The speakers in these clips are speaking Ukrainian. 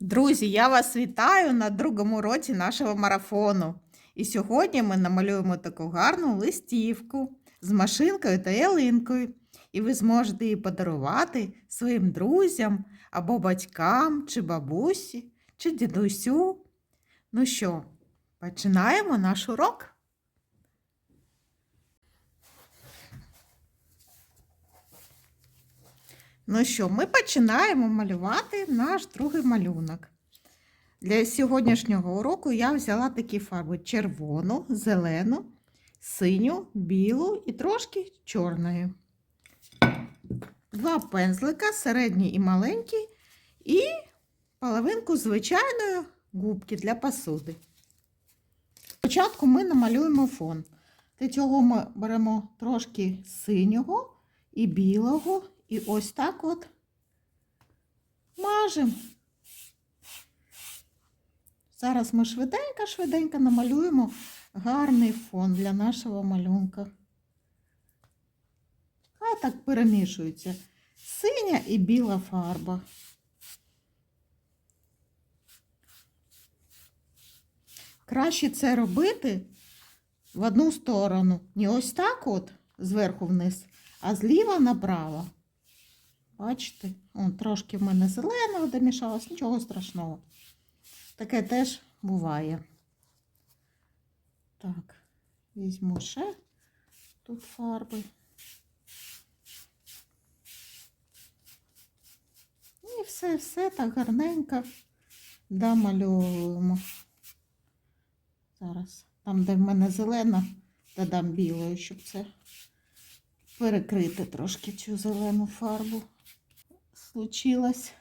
Друзі, я вас вітаю на другому році нашого марафону. І сьогодні ми намалюємо таку гарну листівку з машинкою та ялинкою. І ви зможете її подарувати своїм друзям або батькам, чи бабусі, чи дідусю. Ну що, починаємо наш урок. Ну що, ми починаємо малювати наш другий малюнок. Для сьогоднішнього уроку я взяла такі фарби: червону, зелену, синю, білу і трошки чорної. Два пензлика, середній і маленький, і половинку звичайної губки для посуди. Спочатку ми намалюємо фон. Для цього ми беремо трошки синього і білого, і ось так от мажемо. Зараз ми швиденько-швиденько намалюємо гарний фон для нашого малюнка. Хай так перемішується синя і біла фарба. Краще це робити в одну сторону. Не ось так от зверху вниз, а зліва направо. Бачите? О, трошки в мене зеленого домішалось, нічого страшного. Таке теж буває. Так, візьму ще тут фарби. І все-все так гарненько домальовуємо. Зараз, там, де в мене зелена, додам білою, щоб це перекрити трошки цю зелену фарбу. Случилось.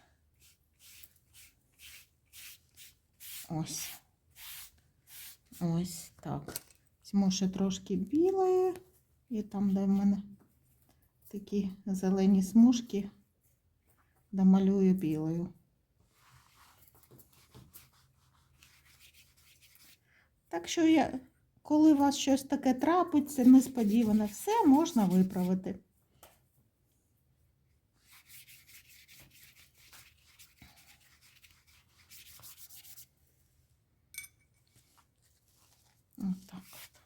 Ось. Ось так. Візьму ще трошки білої. І там, де в мене такі зелені смужки, домалюю білою. Так що, я, коли у вас щось таке трапиться, несподіване, все можна виправити. Отак от.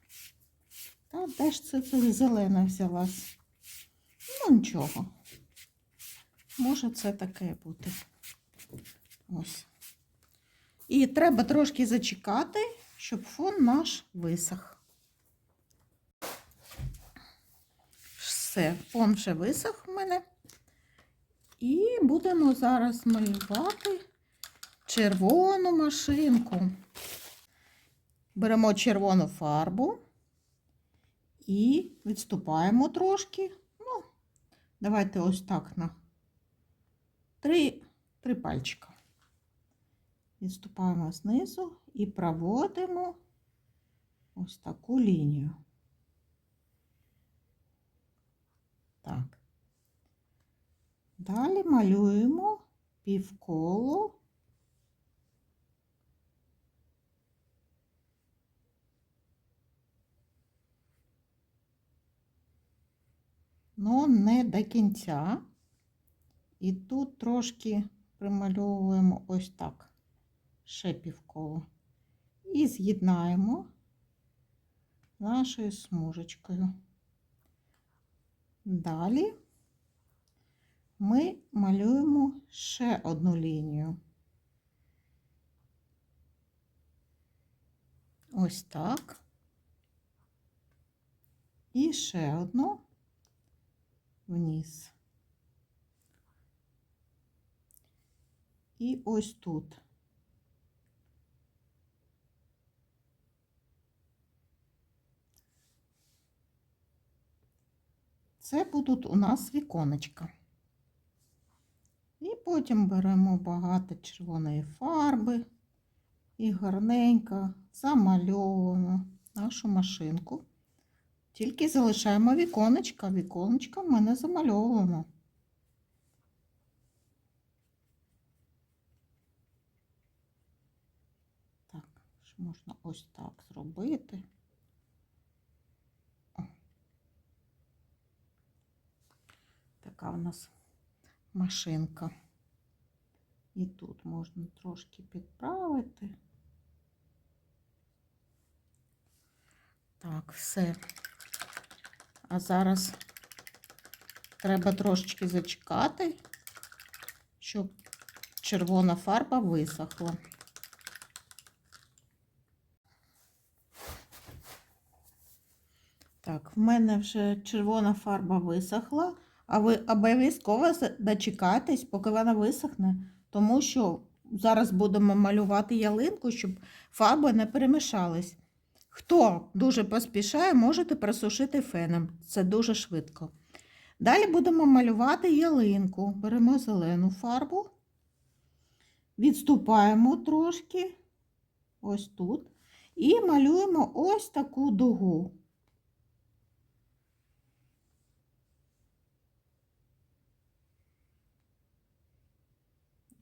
Та де ж це, це зелена взялась? Ну, нічого. Може це таке бути. Ось. І треба трошки зачекати, щоб фон наш висох. Все, фон вже висох в мене. І будемо зараз малювати червону машинку. Беремо червону фарбу і відступаємо трошки. Ну, давайте ось так на три, три пальчика. Відступаємо знизу і проводимо ось таку лінію. Так. Далі малюємо півколо. Ну, не до кінця. І тут трошки примальовуємо ось так ще півколо. І з'єднаємо нашою смужечкою. Далі ми малюємо ще одну лінію. Ось так. І ще одну вниз. І ось тут. Це будуть у нас віконечка. І потім беремо багато червоної фарби і гарненько замальовуємо нашу машинку. Тільки залишаємо віконечка, віконечка ми не замальовуємо. Так, можна ось так зробити. така у нас машинка. І тут можна трошки підправити. Так, все. А зараз треба трошечки зачекати, щоб червона фарба висохла. Так, в мене вже червона фарба висохла, а ви обов'язково дочекайтесь, поки вона висохне, тому що зараз будемо малювати ялинку, щоб фарби не перемішались. Хто дуже поспішає, можете просушити феном. Це дуже швидко. Далі будемо малювати ялинку. Беремо зелену фарбу, відступаємо трошки, ось тут, і малюємо ось таку дугу.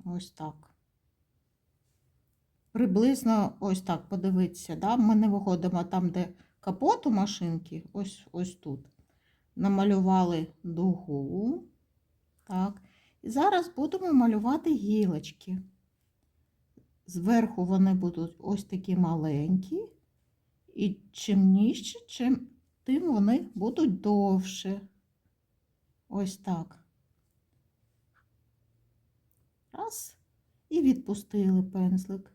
Ось так. Приблизно ось так подивитися. Да? Ми не виходимо там, де капот у машинки, ось, ось тут. Намалювали дугу. Так. І зараз будемо малювати гілочки. Зверху вони будуть ось такі маленькі. І чим нижче, чим тим вони будуть довше. Ось так. Раз. І відпустили пензлик.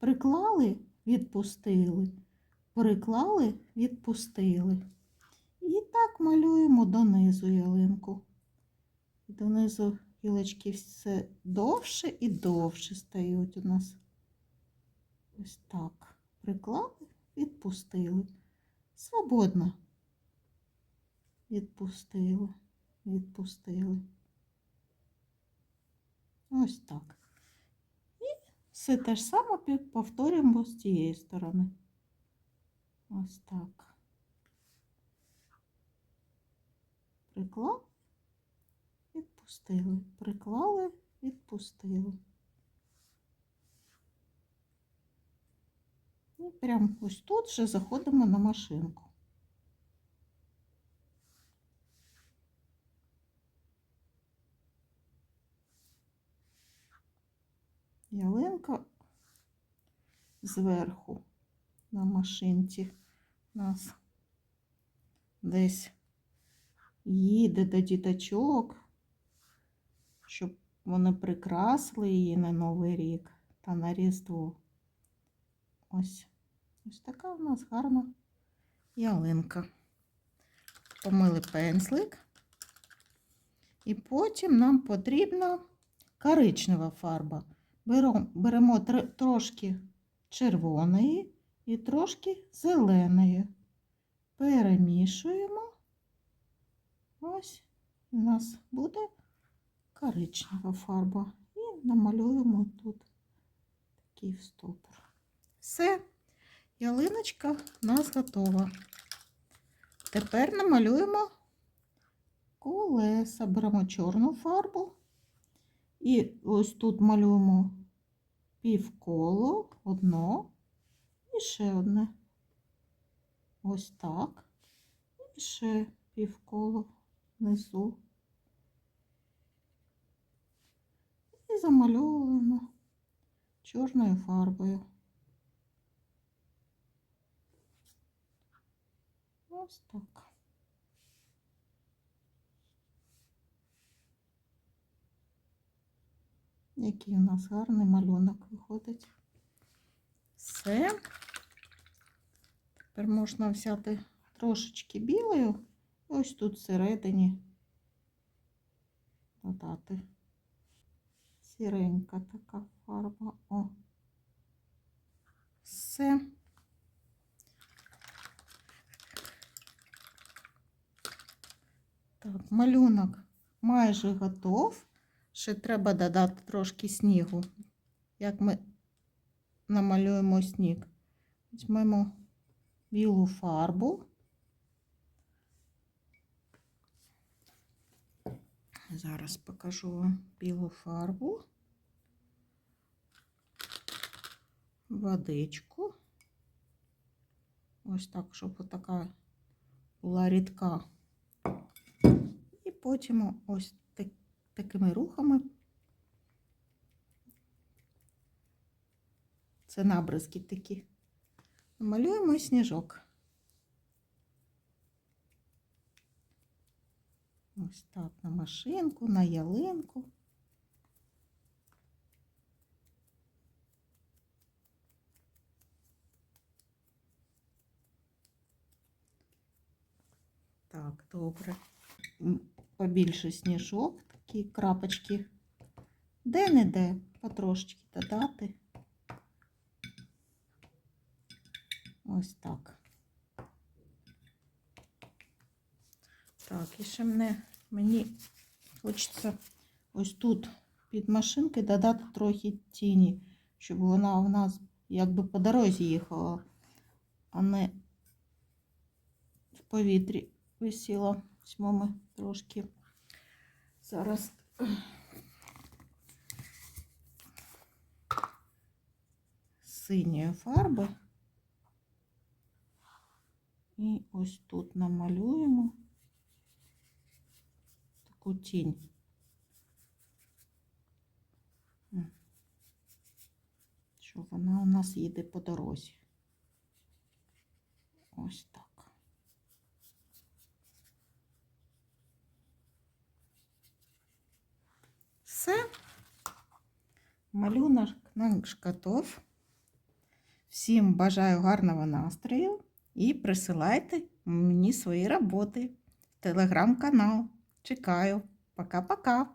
Приклали, відпустили. Приклали, відпустили. І так малюємо донизу ялинку. Донизу гілочки все довше і довше стають у нас. Ось так. Приклали, відпустили. Свободно. Відпустили, відпустили. Ось так. Все те ж саме повторюємо з цієї сторони. Ось так. Приклали, відпустили. Приклали, відпустили. І прямо ось тут вже заходимо на машинку. ялинка зверху на машинці у нас десь їде до діточок, щоб вони прикрасили її на Новий рік та на Різдво. Ось, ось така у нас гарна ялинка. Помили пензлик. І потім нам потрібна коричнева фарба. Беремо, трошки червоної і трошки зеленої. Перемішуємо. Ось у нас буде коричнева фарба. І намалюємо тут такий стопор. Все, ялиночка у нас готова. Тепер намалюємо колеса. Беремо чорну фарбу. І ось тут малюємо півколо, одно і ще одне. Ось так. І ще півколо внизу. І замальовуємо чорною фарбою. Ось так. Який у нас гарний малюнок виходить. Все. Тепер можна взяти трошечки білою. Ось тут всередині додати. Сіренька така фарба. О. Все. Так, малюнок майже готов. Ще треба додати трошки снігу. Як ми намалюємо сніг. Візьмемо білу фарбу. Зараз покажу вам білу фарбу, водичку. Ось так, щоб така була рідка. І потім ось такими рухами Це набризки такі. Малюємо сніжок. Ось так на машинку, на ялинку. Так, добре. Побільше сніжок, такі крапочки. Де-не-де потрошечки додати. Ось так. Так, і ще мене, мені хочеться ось тут під машинкою додати трохи тіні, щоб вона у нас якби по дорозі їхала, а не в повітрі висіла. Візьмемо ми трошки зараз. Синьої фарби. І ось тут намалюємо таку тінь. Що вона у нас їде по дорозі. Ось так. Все. Малюнок наш готов. Всім бажаю гарного настрою і присилайте мені свої роботи в телеграм-канал. Чекаю. Пока-пока.